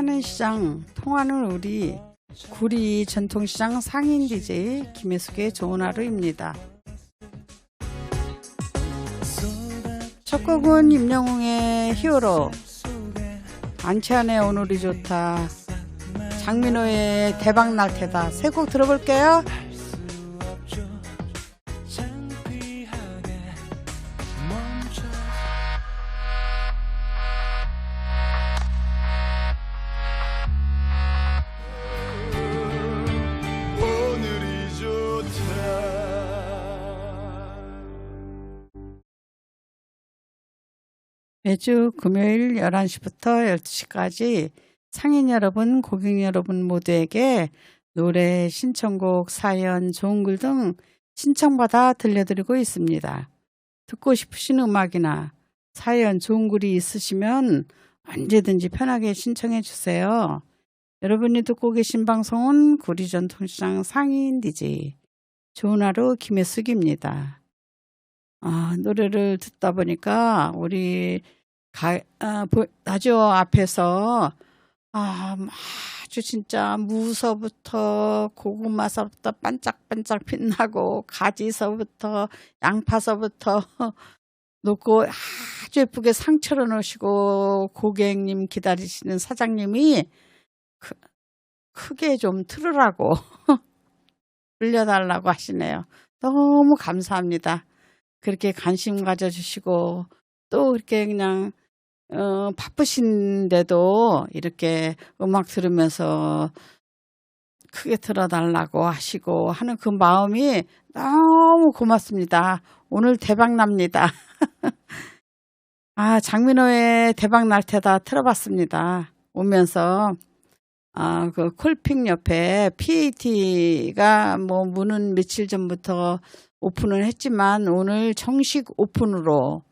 통하는 시장, 통하는 우리 구리 전통시장 상인 DJ 김혜숙의 좋은 하루입니다. 첫 곡은 임영웅의 히어로, 안치환의 오늘이 좋다, 장민호의 대박 날 테다 세 곡 들어볼게요. 매주 금요일 11시부터 12시까지 상인 여러분, 고객 여러분 모두에게 노래, 신청곡, 사연, 좋은 글 등 신청받아 들려드리고 있습니다. 듣고 싶으신 음악이나 사연, 좋은 글이 있으시면 언제든지 편하게 신청해 주세요. 여러분이 듣고 계신 방송은 구리전통시장 상인 DJ 좋은 하루 김혜숙입니다. 아, 노래를 듣다 보니까 우리 가, 아, 보- 라디오 앞에서 아, 아주 진짜 무서부터 고구마서부터 반짝반짝 빛나고 가지서부터 양파서부터 놓고 아주 예쁘게 상처를 넣으시고 고객님 기다리시는 사장님이 크, 크게 좀 틀으라고 들려달라고 하시네요. 너무 감사합니다. 그렇게 관심 가져주시고 또 이렇게 그냥 어, 바쁘신데도 이렇게 음악 들으면서 크게 틀어달라고 하시고 하는 그 마음이 너무 고맙습니다. 오늘 대박 납니다. 아, 장민호의 대박 날 테다 틀어봤습니다. 오면서 아, 그 콜핑 옆에 PAT가 뭐 문은 며칠 전부터 오픈을 했지만 오늘 정식 오픈으로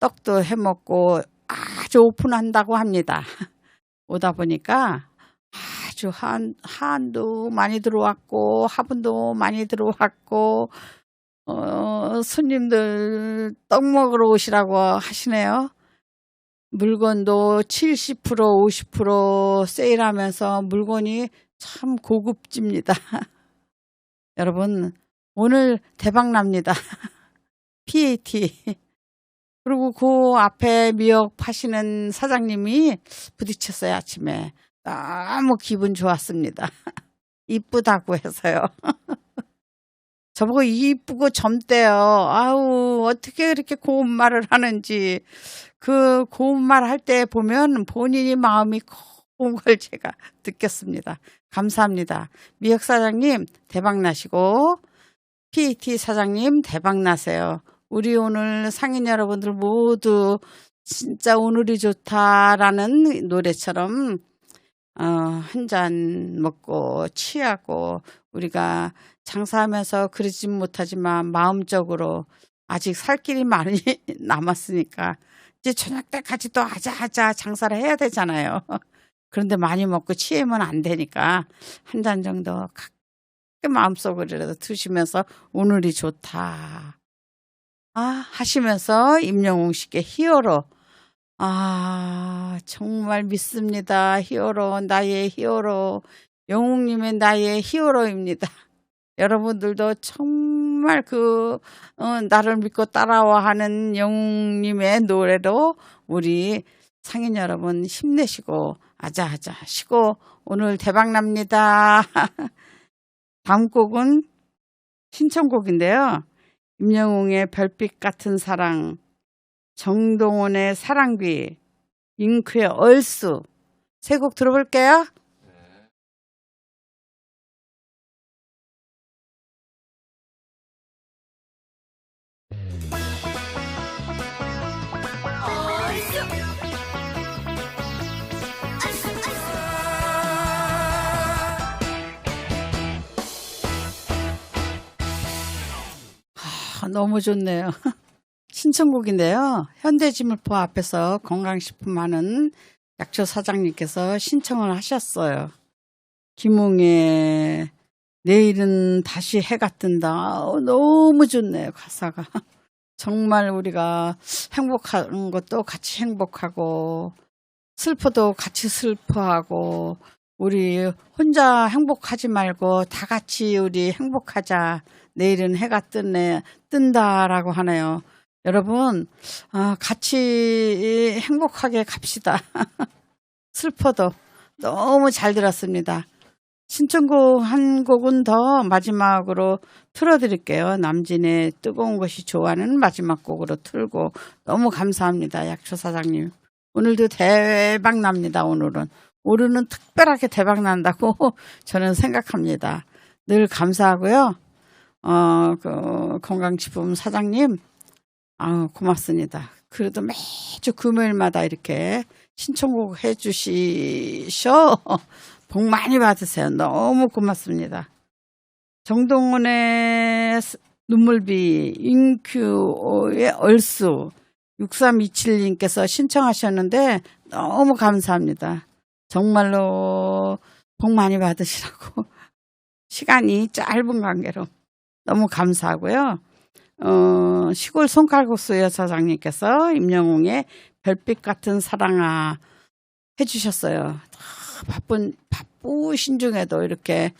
떡도 해 먹고 아주 오픈한다고 합니다. 오다 보니까 아주 한, 한도 많이 들어왔고 화분도 많이 들어왔고 어, 손님들 떡 먹으러 오시라고 하시네요. 물건도 70% 50% 세일하면서 물건이 참 고급집니다. 여러분 오늘 대박 납니다. PAT. 그리고 그 앞에 미역 파시는 사장님이 부딪혔어요, 아침에. 너무 기분 좋았습니다. 이쁘다고 해서요. 저보고 이쁘고 젊대요. 아우, 어떻게 그렇게 고운 말을 하는지. 그 고운 말 할 때 보면 본인이 마음이 고운 걸 제가 느꼈습니다. 감사합니다. 미역 사장님, 대박 나시고, PAT 사장님, 대박 나세요. 우리 오늘 상인 여러분들 모두 진짜 오늘이 좋다라는 노래처럼 어, 한 잔 먹고 취하고 우리가 장사하면서 그러진 못하지만 마음적으로 아직 살 길이 많이 남았으니까 이제 저녁 때까지 또 하자하자 장사를 해야 되잖아요. 그런데 많이 먹고 취하면 안 되니까 한 잔 정도 마음속으로라도 드시면서 오늘이 좋다. 아, 하시면서 임영웅 씨께 히어로. 아, 정말 믿습니다. 히어로, 나의 히어로. 영웅님의 나의 히어로입니다. 여러분들도 정말 그, 어, 나를 믿고 따라와 하는 영웅님의 노래로 우리 상인 여러분 힘내시고, 아자아자 하시고, 오늘 대박 납니다. 다음 곡은 신청곡인데요. 임영웅의 별빛 같은 사랑, 정동원의 사랑귀, 잉크의 얼쑤 세곡 들어볼게요. 너무 좋네요. 신청곡인데요. 현대지물포 앞에서 건강식품 하는 약초 사장님께서 신청을 하셨어요. 김웅의 내일은 다시 해가 뜬다. 아우, 너무 좋네요, 가사가. 정말 우리가 행복한 것도 같이 행복하고 슬퍼도 같이 슬퍼하고 우리 혼자 행복하지 말고 다 같이 우리 행복하자. 내일은 해가 뜨네 뜬다라고 하네요. 여러분 아, 같이 행복하게 갑시다. 슬퍼도 너무 잘 들었습니다. 신청곡 한 곡은 더 마지막으로 틀어드릴게요. 남진의 뜨거운 것이 좋아하는 마지막 곡으로 틀고 너무 감사합니다. 약초 사장님. 오늘도 대박 납니다. 오늘은. 오늘은 특별하게 대박 난다고 저는 생각합니다. 늘 감사하고요. 어, 그 건강식품 사장님, 아 고맙습니다. 그래도 매주 금요일마다 이렇게 신청곡 해주시셔. 복 많이 받으세요. 너무 고맙습니다. 정동원의 스- 눈물비, 인큐의 얼수, 6327님께서 신청하셨는데 너무 감사합니다. 정말로 복 많이 받으시라고. 시간이 짧은 관계로 너무 감사하고요. 어, 시골 손칼국수 여사장님께서 임영웅의 별빛 같은 사랑아 해주셨어요. 다 바쁜 바쁘신 중에도 이렇게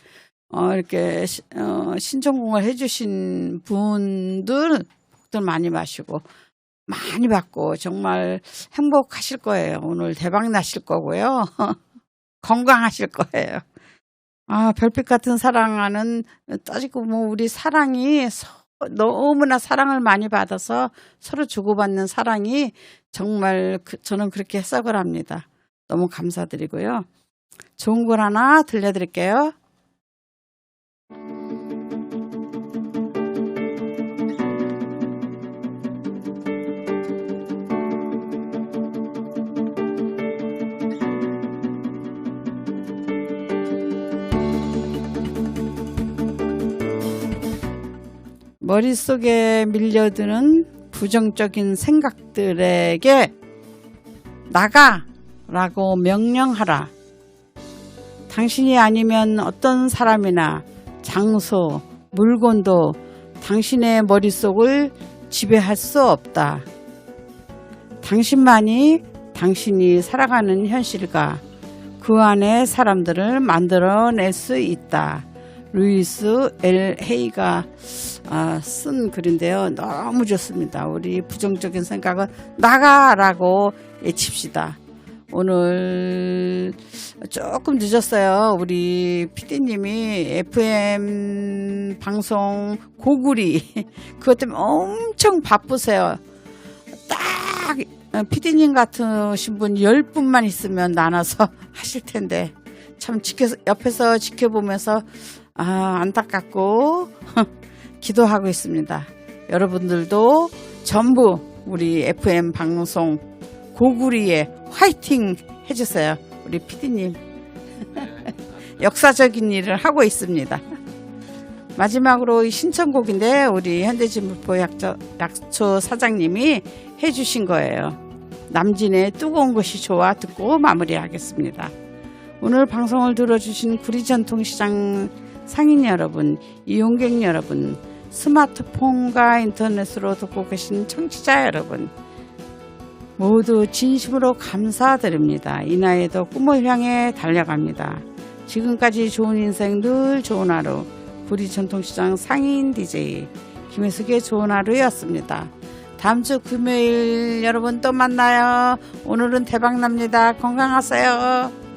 어, 이렇게 시- 어, 신청공을 해주신 분들 복들 많이 마시고 많이 받고 정말 행복하실 거예요. 오늘 대박 나실 거고요. 건강하실 거예요. 아, 별빛 같은 사랑하는 따지고 뭐 우리 사랑이 서- 너무나 사랑을 많이 받아서 서로 주고받는 사랑이 정말 그- 저는 그렇게 해석을 합니다. 너무 감사드리고요. 좋은 걸 하나 들려드릴게요. 머릿속에 밀려드는 부정적인 생각들에게 나가! 라고 명령하라. 당신이 아니면 어떤 사람이나 장소, 물건도 당신의 머릿속을 지배할 수 없다. 당신만이 당신이 살아가는 현실과 그 안에 사람들을 만들어낼 수 있다. 루이스 엘 헤이가 아, 쓴 글인데요. 너무 좋습니다. 우리 부정적인 생각은 나가라고 외칩시다. 오늘 조금 늦었어요. 우리 PD님이 FM 방송 고구리 그것 때문에 엄청 바쁘세요. 딱 PD님 같으신 분 10분만 있으면 나눠서 하실 텐데 참 지켜, 옆에서 지켜보면서 아, 안타깝고 기도하고 있습니다. 여러분들도 전부 우리 FM 방송 고구리에 화이팅 해주세요. 우리 PD님. 역사적인 일을 하고 있습니다. 마지막으로 이 신청곡인데 우리 현대진물포 약초, 약초 사장님이 해주신 거예요. 남진의 뜨거운 것이 좋아 듣고 마무리하겠습니다. 오늘 방송을 들어주신 구리전통시장 상인 여러분, 이용객 여러분, 스마트폰과 인터넷으로 듣고 계신 청취자 여러분, 모두 진심으로 감사드립니다. 이 나이에도 꿈을 향해 달려갑니다. 지금까지 좋은 인생 늘 좋은 하루, 구리 전통시장 상인 DJ 김혜숙의 좋은 하루였습니다. 다음 주 금요일 여러분 또 만나요. 오늘은 대박 납니다. 건강하세요.